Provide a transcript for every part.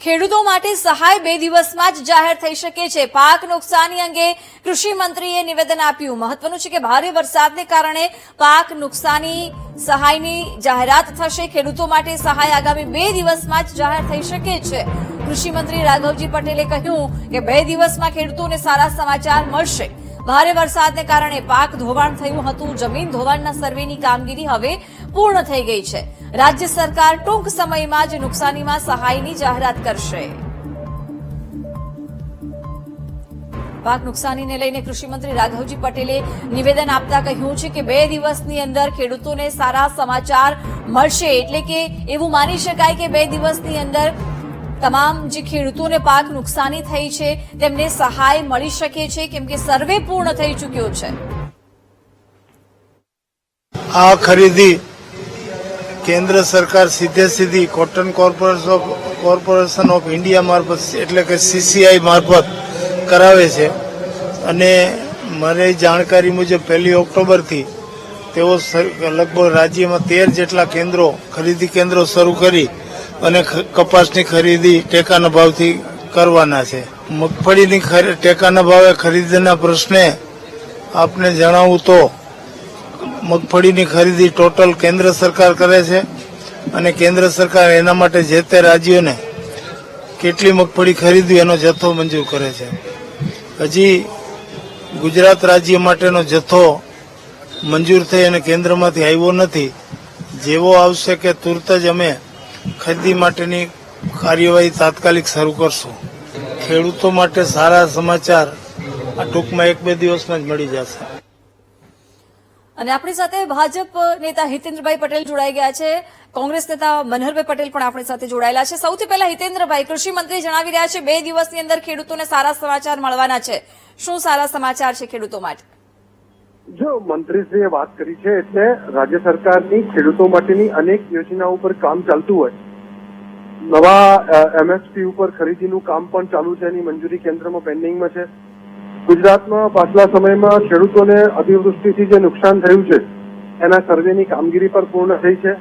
ખેડૂતો માટે સહાય બે દિવસમાં જ જાહેર થઈ શકે છે. પાક નુકસાની અંગે કૃષિ મંત્રીએ નિવેદન આપ્યું. મહત્વનું છે કે ભારે વરસાદને કારણે પાક નુકસાની સહાયની જાહેરાત થશે. ખેડૂતો માટે સહાય આગામી બે દિવસમાં જ જાહેર થઈ શકે છે. કૃષિ મંત્રી રાઘવજી પટેલે કહ્યું કે બે દિવસમાં ખેડૂતોને સારા સમાચાર મળશે. ભારે વરસાદને કારણે પાક ધોવાણ થયું હતું. જમીન ધોવાણના સર્વેની કામગીરી હવે પૂર્ણ થઈ ગઈ છે. રાજ્ય સરકાર ટૂંક સમયમાં જ નુકસાનીમાં સહાયની જાહેરાત કરશે. પાક નુકસાનીને લઈને કૃષિમંત્રી રાઘવજી પટેલે નિવેદન આપતા કહ્યું છે કે બે દિવસની અંદર ખેડૂતોને સારા સમાચાર મળશે. એટલે કે એવું માની શકાય કે બે દિવસની અંદર તમામ જે ખેડૂતોને પાક નુકસાની થઈ છે, તેમને સહાય મળી શકે છે, કેમ કે સર્વે પૂર્ણ થઈ ચૂક્યો છે. આ ખરીદી કેન્દ્ર સરકાર સીધે સીધી cotton corporation of corporation of India મારફત એટલે કે સીસીઆઈ મારફત કરાવે છે. અને મારી જાણકારી મુજબ પહેલી ઓક્ટોબરથી તેઓ લગભગ રાજ્યમાં તેર જેટલા કેન્દ્રો, ખરીદી કેન્દ્રો શરૂ કરી અને કપાસની ખરીદી ટેકાના ભાવથી કરવાના છે. મગફળીની ટેકાના ભાવે ખરીદીના પ્રશ્ને આપને જણાવું તો મગફળીની ખરીદી ટોટલ કેન્દ્ર સરકાર કરે છે અને કેન્દ્ર સરકાર એના માટે જે તે રાજ્યોને કેટલી મગફળી ખરીદવી એનો જથ્થો મંજૂર કરે છે. હજી ગુજરાત રાજ્ય માટેનો જથ્થો મંજૂર થઈ અને કેન્દ્રમાંથી આવ્યો નથી. જેવો આવશે કે તુરત જ અમે ખરીદી માટેની કાર્યવાહી તાત્કાલિક શરૂ કરશું. ખેડૂતો માટે સારા સમાચાર આ ટૂંકમાં એક બે દિવસમાં જ મળી જશે. અને આપણી સાથે ભાજપ નેતા હિતેન્દ્રભાઈ પટેલ જોડાઈ ગયા છે. કોંગ્રેસ નેતા મનહરભાઈ પટેલ પણ આપણી સાથે જોડાયેલા છે. સૌથી પહેલા હિતેન્દ્રભાઈ, કૃષિ મંત્રી જણાવી રહ્યા છે, બે દિવસની અંદર ખેડૂતોને સારા સમાચાર મળવાના છે. શું સારા સમાચાર છે ખેડૂતો માટે? જો મંત્રીશ્રીએ વાત કરી છે એટલે રાજ્ય સરકારની ખેડૂતો માટેની અનેક યોજનાઓ ઉપર કામ ચાલતું હોય. નવા એમએસપી ઉપર ખરીદીનું કામ પણ ચાલુ છે, એની મંજૂરી કેન્દ્રમાં પેન્ડિંગમાં છે. ગુજરાતમાં પાછલા સમયમાં ખેડૂતોને અતિવૃષ્ટિથી જે નુકસાન થયું છે, એના સર્વેની કામગીરી પર પૂર્ણ થઈ છે.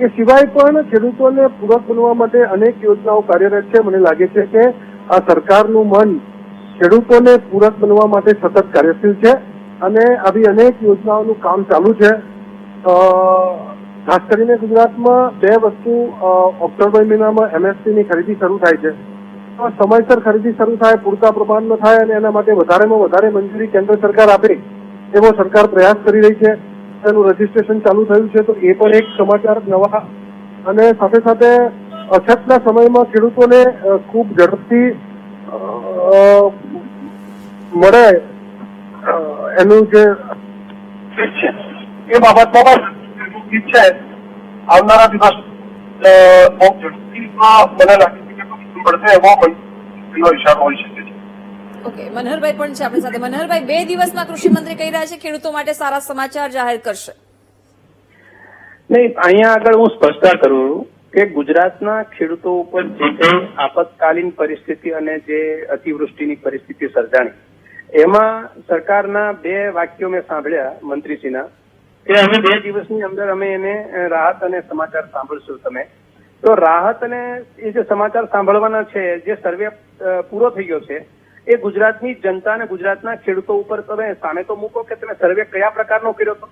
એ સિવાય પણ ખેડૂતોને પૂરક બનવા માટે અનેક યોજનાઓ કાર્યરત છે. મને લાગે છે કે આ સરકારનું મન ખેડૂતોને પૂરક બનવા માટે સતત કાર્યશીલ છે અને આવી અનેક યોજનાઓનું કામ ચાલુ છે. ખાસ કરીને ગુજરાતમાં બે વસ્તુ ઓક્ટોબર મહિનામાં એમએસપીની ખરીદી શરૂ થાય છે. સમયસર ખરીદી શરૂ થાય, પૂરતા પ્રમાણમાં થાય અને એના માટે વધારેમાં વધારે મંજૂરી કેન્દ્ર સરકાર આપે એવો સરકાર પ્રયાસ કરી રહી છે. એનું રજીસ્ટ્રેશન ચાલુ થયું છે. તો એ પણ એક સમાચાર નવા અને સાથે સાથે અછતના સમયમાં ખેડૂતોને ખૂબ ઝડપથી મળે એનું જે એ બાબતમાં પણ છે. આવનારા દિવસ બહુ ઝડપથી મને લાગે પડશે એવો પણ એનો ઇશારો હોઈ શકે છે. ઓકે મનહરભાઈ પણ છે આપણી સાથે. મનહરભાઈ બે દિવસમાં કૃષિ મંત્રી કહી રહ્યા છે ખેડૂતો માટે સારા સમાચાર જાહેર કરશે. નહીં અહીંયા આગળ હું સ્પષ્ટતા કરું કે ગુજરાતના ખેડૂતો ઉપર જે કંઈ આપતકાલીન પરિસ્થિતિ અને જે અતિવૃષ્ટિની પરિસ્થિતિ સર્જાણી એમાં સરકારના બે વાક્યો મેં સાંભળ્યા મંત્રીશ્રીના કે અમે બે દિવસની અંદર અમે એને રાહત અને સમાચાર સાંભળશું તમે. તો રાહત અને એ જે સમાચાર સાંભળવાના છે, જે સર્વે પૂરો થઈ ગયો છે, એ ગુજરાતની જનતા અને ગુજરાતના ખેડૂતો ઉપર તમે સામે તો મૂકો કે તમે સર્વે કયા પ્રકારનો કર્યો હતો?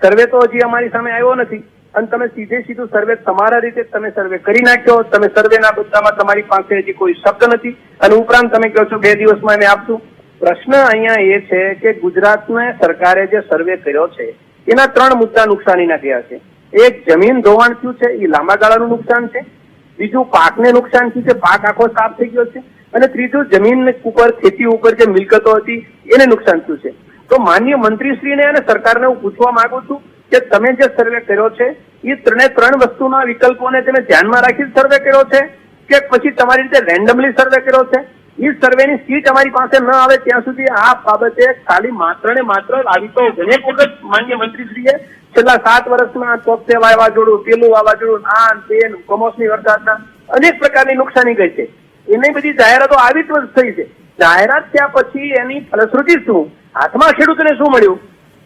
સર્વે તો હજી અમારી સામે આવ્યો નથી. અને તમે સીધે સીધું સર્વે તમારા રીતે તમે સર્વે કરી નાખ્યો. તમે સર્વેના મુદ્દામાં તમારી પાસે હજી કોઈ શબ્દ નથી. અને ઉપરાંત તમે કહો છો બે દિવસમાં એને આપશું. પ્રશ્ન અહીંયા એ છે કે ગુજરાતને સરકારે જે સર્વે કર્યો છે, એના ત્રણ મુદ્દા નુકસાનીના ગયા છે. એક જમીન ધોવાણ થયું છે એ લાંબા ગાળાનું નુકસાન છે. બીજું પાકને નુકસાન થયું છે, પાક આખો સાફ થઈ ગયો છે. અને ત્રીજું, જમીન ઉપર, ખેતી ઉપર જે મિલકતો હતી, એને નુકસાન થયું છે. તો માન્ય મંત્રીશ્રીને અને સરકારને હું પૂછવા માંગુ છું કે તમે જે સર્વે કર્યો છે એ ત્રણે ત્રણ વસ્તુના વિકલ્પોને તમે ધ્યાનમાં રાખી સર્વે કર્યો છે કે પછી તમારી રીતે રેન્ડમલી સર્વે કર્યો છે? એ સર્વેની સીટ અમારી પાસે ન આવે ત્યાં સુધી આ બાબતે ખાલી માત્ર ને માત્ર આવી તો ઘણી વખત માન્ય મંત્રીશ્રીએ છેલ્લા સાત વર્ષમાં ચોકસે વાવાઝોડું, પેલું વાવાઝોડું આ તે કમોસમી વરસાદના અનેક પ્રકારની નુકસાની ગઈ છે. એની બધી જાહેરાતો આવી જ થઈ છે. જાહેરાત થયા પછી એની ફલશ્રુતિ શું? હાથમાં ખેડૂતને શું મળ્યું?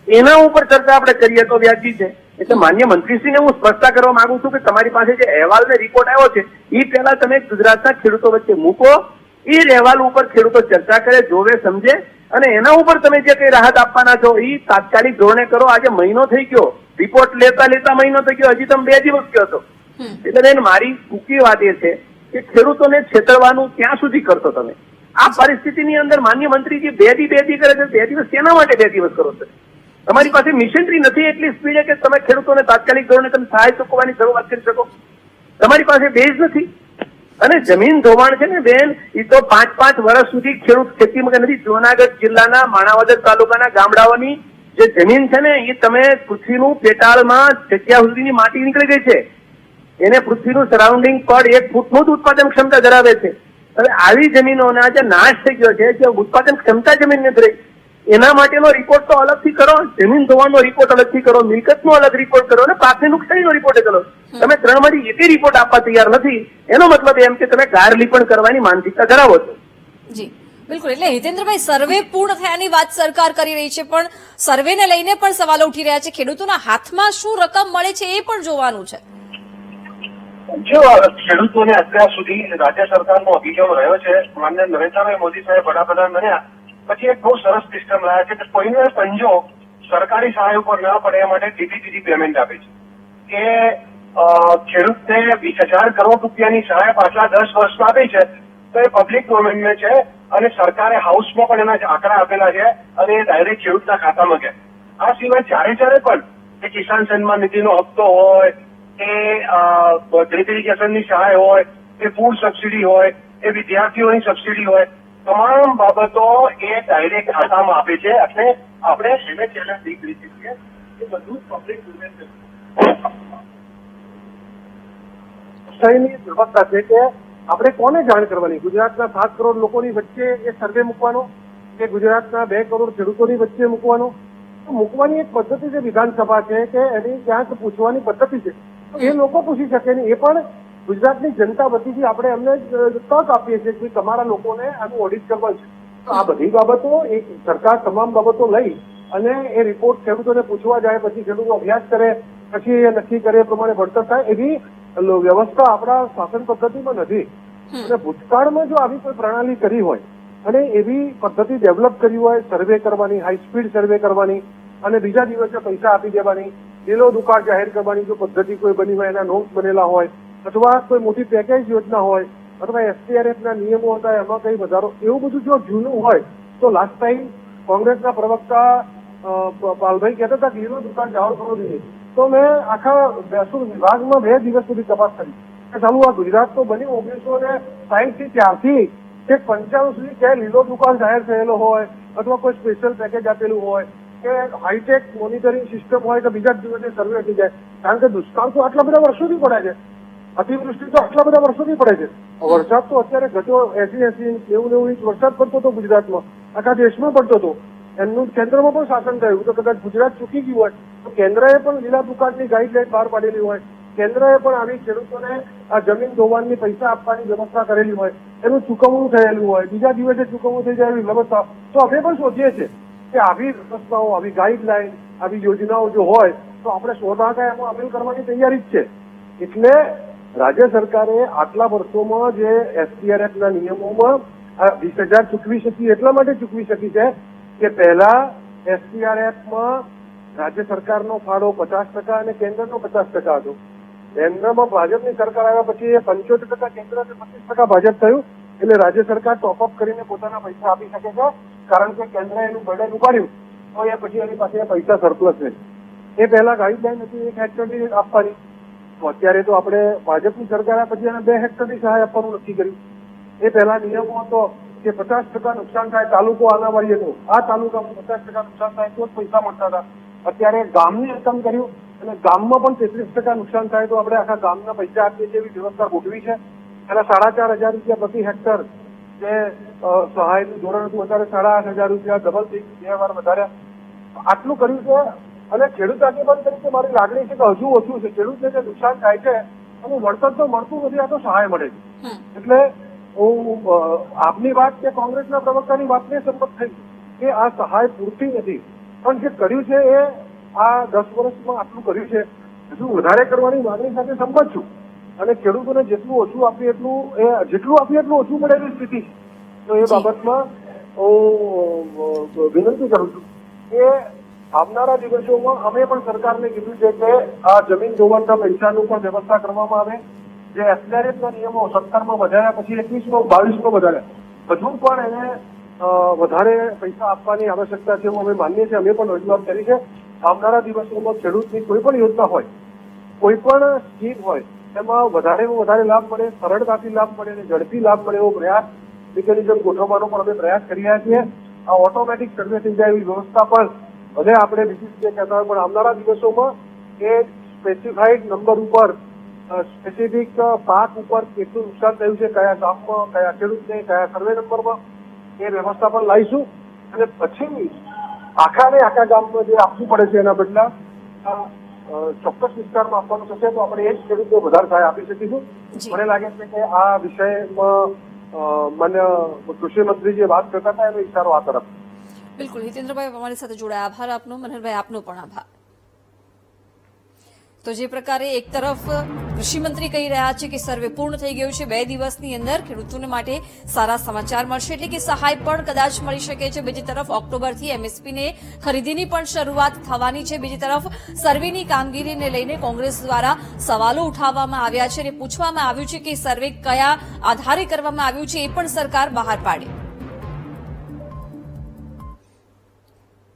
એના ઉપર ચર્ચા આપણે કરીએ તો વ્યાજી છે. એટલે માન્ય મંત્રીશ્રીને હું સ્પષ્ટતા કરવા માંગુ છું કે તમારી પાસે જે અહેવાલ ને રિપોર્ટ આવ્યો છે એ પહેલા તમે ગુજરાતના ખેડૂતો વચ્ચે મૂકો એ અહેવાલ ઉપર ખેડૂતો ચર્ચા કરે જોવે સમજે અને એના ઉપર તમે જે કઈ રાહત આપવાના છો એ તાત્કાલિક ધોરણે કરો. આજે મહિનો થઈ ગયો. રિપોર્ટ લેતા લેતા મહિનો થઈ ગયો. હજી તમે બે દિવસ ગયો હતો એટલે બેન મારી ટૂંકી વાત એ છે કે ખેડૂતોને છેતરવાનું ક્યાં સુધી કરશો તમે? આ પરિસ્થિતિની અંદર માન્ય મંત્રીજી બે દી બે દી કરે છે. બે દિવસ તેના માટે બે દિવસ કરો છો? તમારી પાસે મિશનરી નથી એટલી સ્પીડે કે તમે ખેડૂતોને તાત્કાલિક ધોરણે તમે સહાય ચૂકવવાની શરૂઆત કરી શકો? તમારી પાસે બેઝ નથી? અને જમીન ધોવાણ છે ને બેન એ તો પાંચ પાંચ વર્ષ સુધી ખેડૂત ખેતીમાં નથી. જુનાગઢ જિલ્લાના માણાવદર તાલુકાના ગામડાઓની જે જમીન છે ને એ તમે પૃથ્વીનું પેટાળમાં જગ્યા સુધીની માટી નીકળી ગઈ છે. એને પૃથ્વીનું સરાઉન્ડિંગ પર એક ફૂટનું જ ઉત્પાદન ક્ષમતા ધરાવે છે. હવે આવી જમીનોના જે નાશ થઈ ગયો છે, જે ઉત્પાદન ક્ષમતા જમીન નથી રહી એના માટેનો રિપોર્ટ તો અલગથી કરો જમીન ધોવાનો રિપોર્ટ અલગથી કરો મિલકતનો અલગ રિપોર્ટ કરો અને પાકની નુકસાનીનો રિપોર્ટ કરો. તમે ત્રણમાંથી એકે રિપોર્ટ આપવા તૈયાર નથી. એનો મતલબ એમ કે તમે ગારલીપણ કરવાની માનસિકતા ધરાવો છો. જી બિલકુલ. એટલે હિતેન્દ્રભાઈ સર્વે પૂર્ણ થયાની વાત સરકાર કરી રહી છે પણ સર્વેને લઈને પણ સવાલો ઉઠી રહ્યા છે. ખેડૂતોના હાથમાં શું રકમ મળે છે એ પણ જોવાનું છે. જો ખેડૂતોને અત્યાર સુધી રાજ્ય સરકારનો અભિગમ રહ્યો છે માન્ય નરેન્દ્રભાઈ મોદી સાહેબ વડાપ્રધાન બન્યા પછી એક બહુ સરસ સિસ્ટમ લાવ્યા છે કે કોઈને સંજો સરકારી સહાય ઉપર ન પડે એ માટે સીધી સીધી પેમેન્ટ આપે છે. કે ખેડૂતને વીસ હજાર કરોડ રૂપિયાની સહાય પાછલા દસ વર્ષમાં આપી છે, તો એ પબ્લિક ડોમેનમાં છે અને સરકારે હાઉસમાં પણ એના આંકડા આપેલા છે અને એ ડાયરેક્ટ ખેડૂતના ખાતામાં ગયા. આ સિવાય જ્યારે જ્યારે પણ એ કિસાન સન્માન નિધિનો હપ્તો હોય, કે ડ્રીપ ઇરિગેશનની સહાય હોય, કે ફૂડ સબસિડી હોય, કે વિદ્યાર્થીઓની સબસિડી હોય તમામ બાબતો એ ડાયરેક્ટ ખાતામાં આપે છે. અને આપણે એને ચેલેન્જ નહીં કરી શકીએ. એ બધું પબ્લિક ડોમેન વ્યવસ્થા છે કે આપણે કોને જાણ કરવાની? ગુજરાતના સાત કરોડ લોકોની વચ્ચે એ સર્વે મૂકવાનો? કે ગુજરાતના બે કરોડ ખેડૂતોની વચ્ચે મૂકવાનો? મૂકવાની એક પદ્ધતિ છે વિધાનસભા છે કે એની ક્યાંક પૂછવાની પદ્ધતિ છે. એ લોકો પૂછી શકે ને એ પણ ગુજરાતની જનતા વતીથી આપણે એમને તક આપીએ છીએ કે તમારા લોકોને આનું ઓડિટ કરવા છે. આ બધી બાબતો એક સરકાર તમામ બાબતો લઈ અને એ રિપોર્ટ ખેડૂતોને પૂછવા જાય પછી ખેડૂતો અભ્યાસ કરે પછી એ નક્કી કરે એ પ્રમાણે વળતર થાય એવી વ્યવસ્થા આપણા શાસન પદ્ધતિમાં નથી. અને ભૂતકાળમાં જો આવી કોઈ પ્રણાલી કરી હોય અને એવી પદ્ધતિ ડેવલપ કરી હોય સર્વે કરવાની હાઈ સ્પીડ સર્વે કરવાની અને બીજા દિવસે પૈસા આપી દેવાની લીલો દુકાળ જાહેર કરવાની જો પદ્ધતિ કોઈ બની હોય એના નોટ્સ બનેલા હોય અથવા કોઈ મોટી પેકેજ યોજના હોય, અથવા એસટીઆરએફ ના નિયમો હતા, એમાં કઈ વધારો, એવું બધું જો જૂનું હોય, તો લાસ્ટ ટાઈમ કોંગ્રેસના પ્રવક્તા પાલભાઈ કહેતા હતા કે લીલો દુકાન જાહેર કરવો જોઈએ તો મેં આખા મહેસૂલ વિભાગમાં બે દિવસ સુધી તપાસ કરી. કે ચાલુ આ ગુજરાત તો બન્યું ઓગણીસો ને સાહીઠથી ત્યારથી કે પંચાણું સુધી ક્યાંય લીલો દુકાન જાહેર થયેલો હોય, અથવા કોઈ સ્પેશિયલ પેકેજ આપેલું હોય, કે હાઈટેક મોનિટરિંગ સિસ્ટમ હોય કે બીજા દિવસે સર્વે થઈ જાય. કારણ કે દુષ્કાળ તો આટલા બધા વર્ષોથી પડે છે. અતિવૃષ્ટિ તો આટલા બધા વર્ષોથી પડે છે. વરસાદ તો અત્યારે ઘટ્યો એસી એસી, નેવું નેવું ઇંચ વરસાદ પડતો હતો ગુજરાતમાં. આખા દેશમાં પડતો હતો. એમનું કેન્દ્રમાં પણ શાસન થયું. તો કદાચ ગુજરાત ચૂકી ગયું હોય, તો કેન્દ્રએ પણ લીલા દુકાળની ગાઈડલાઈન બહાર પાડેલી હોય. કેન્દ્રએ પણ આવી ખેડૂતોને આ જમીન ધોવાણની પૈસા આપવાની વ્યવસ્થા કરેલી હોય. એનું ચૂકવણું થયેલું હોય. બીજા દિવસે ચૂકવણું થઈ જાય એવી વ્યવસ્થા. તો અમે પણ શોધીએ છીએ કે આવી વ્યવસ્થાઓ, આવી ગાઈડલાઈન, આવી યોજનાઓ જો હોય, તો આપણે સો એમાં અમલ કરવાની તૈયારી જ છે. એટલે રાજ્ય સરકારે આટલા વર્ષોમાં જે એસડીઆરએફ ના નિયમોમાં વીસ હજાર ચૂકવી શકી, એટલા માટે ચૂકવી શકી છે કે પહેલા એસટીઆરએફમાં રાજ્ય સરકારનો ફાળો પચાસ ટકા અને કેન્દ્રનો પચાસ ટકા હતો. કેન્દ્રમાં ભાજપની સરકાર આવ્યા પછી એ પંચોતેર ટકા કેન્દ્ર અને પચીસ ટકા ભાજપ થયું. એટલે રાજ્ય સરકાર ટોપઅપ કરીને પોતાના પૈસા આપી શકે છે, કારણ કે કેન્દ્ર એનું બર્ડન ઉપાડ્યું. તો એ પછી એની પાસે પૈસા સરપ્લસ રહે એ પહેલા ગાઈડલાઈન હતી, એક હેક્ટરની આપવાની. તો અત્યારે તો આપણે ભાજપની સરકાર પછી એને બે હેક્ટરની સહાય આપવાનું નક્કી કર્યું. એ પહેલા નિયમો હતો કે પચાસ ટકા નુકસાન થાય તાલુકો આના વાળી હતો આ તાલુકામાં પચાસ ટકા નુકસાન થાય તો જ પૈસા મળતા હતા. અત્યારે ગામની રકમ કર્યું અને ગામમાં પણ તેત્રીસ ટકા નુકસાન થાય તો આપણે આખા ગામના પૈસા આપીએ તેવી વ્યવસ્થા ગોઠવી છે. અને સાડા ચાર હજાર રૂપિયા પ્રતિ હેક્ટર જે સહાયનું ધોરણ હતું, અત્યારે સાડા આઠ હજાર રૂપિયા ડબલ થઈ બે વાર વધાર્યા. આટલું કર્યું છે અને ખેડૂત આગેવાન તરીકે મારી લાગણી છે કે હજુ ઓછું છે. ખેડૂતને જે નુકસાન થાય છે એનું વળતર તો મળતું નથી આ તો સહાય મળે છે. એટલે હું આપની વાત કે કોંગ્રેસના પ્રવક્તાની વાતને સંમત થઈ કે આ સહાય પૂરતી નથી. પણ જે કર્યું છે એ આ દસ વર્ષમાં આટલું કર્યું છે હજુ વધારે કરવાની માગણી સાથે સંમત છું. અને ખેડૂતોને જેટલું ઓછું આપીએ એટલું એ જેટલું આપીએ એટલું ઓછું મળે એવી સ્થિતિ. તો એ બાબતમાં હું વિનંતી કરું છું કે આવનારા દિવસોમાં અમે પણ સરકારને કીધું છે કે આ જમીન જોવાના પૈસાનું પણ વ્યવસ્થા કરવામાં આવે. જે એસડીઆરએફના નિયમો સત્તરમાં વધાર્યા પછી એકવીસમાં, બાવીસમાં વધાર્યા. હજુ પણ એને વધારે પૈસા આપવાની આવશ્યકતા છે અમે માનીએ છીએ. અમે પણ રજૂઆત કરી છે. આવનારા દિવસોમાં ખેડૂતની કોઈ પણ યોજના હોય, કોઈ પણ સ્કીમ હોય, એમાં વધારેમાં વધારે લાભ મળે, સરળતાથી લાભ મળે અને ઝડપી લાભ મળે એવો પ્રયાસ મિકેનિઝમ ગોઠવવાનો પણ અમે પ્રયાસ કરી રહ્યા છીએ. આ ઓટોમેટિક સર્વે થઈ એવી વ્યવસ્થા પણ ભલે આપણે બીજી રીતે કહેતા હોય પણ આવનારા દિવસોમાં એ સ્પેસિફાઈડ નંબર ઉપર સ્પેસિફિક પાક ઉપર કેટલું નુકસાન થયું છે કયા ગામમાં કયા ખેડૂતને કયા સર્વે નંબરમાં એ વ્યવસ્થા પણ લાવીશું. અને પછી આખા ને આખા ગામમાં જે આપવું પડે છે એના બદલા ચોક્કસ વિસ્તારમાં આપવાનું થશે તો આપણે એ જ ખેડૂતો વધારે સહાય આપી શકીશું. મને લાગે છે કે આ વિષયમાં મને માન્ય કૃષિ મંત્રી જે વાત કરતા હતા એનો ઇશારો આ તરફ. બિલકુલ. હિતેન્દ્રભાઈ અમારી સાથે જોડાયા. આભાર આપનો. મનહરભાઈ, આપનો પણ આભાર. તો જે પ્રકારે એક તરફ કૃષિમંત્રી કહી રહ્યા છે કે સર્વે પૂર્ણ થઈ ગયું છે, બે દિવસની અંદર ખેડૂતોને માટે સારા સમાચાર મળશે, એટલે કે સહાય પણ કદાચ મળી શકે છે. બીજી તરફ ઓક્ટોબરથી એમએસપીને ખરીદીની પણ શરૂઆત થવાની છે. બીજી તરફ સર્વેની કામગીરીને લઈને કોંગ્રેસ દ્વારા સવાલો ઉઠાવવામાં આવ્યા છે અને પૂછવામાં આવ્યું છે કે સર્વે કયા આધારે કરવામાં આવ્યું છે એ પણ સરકાર બહાર પાડે.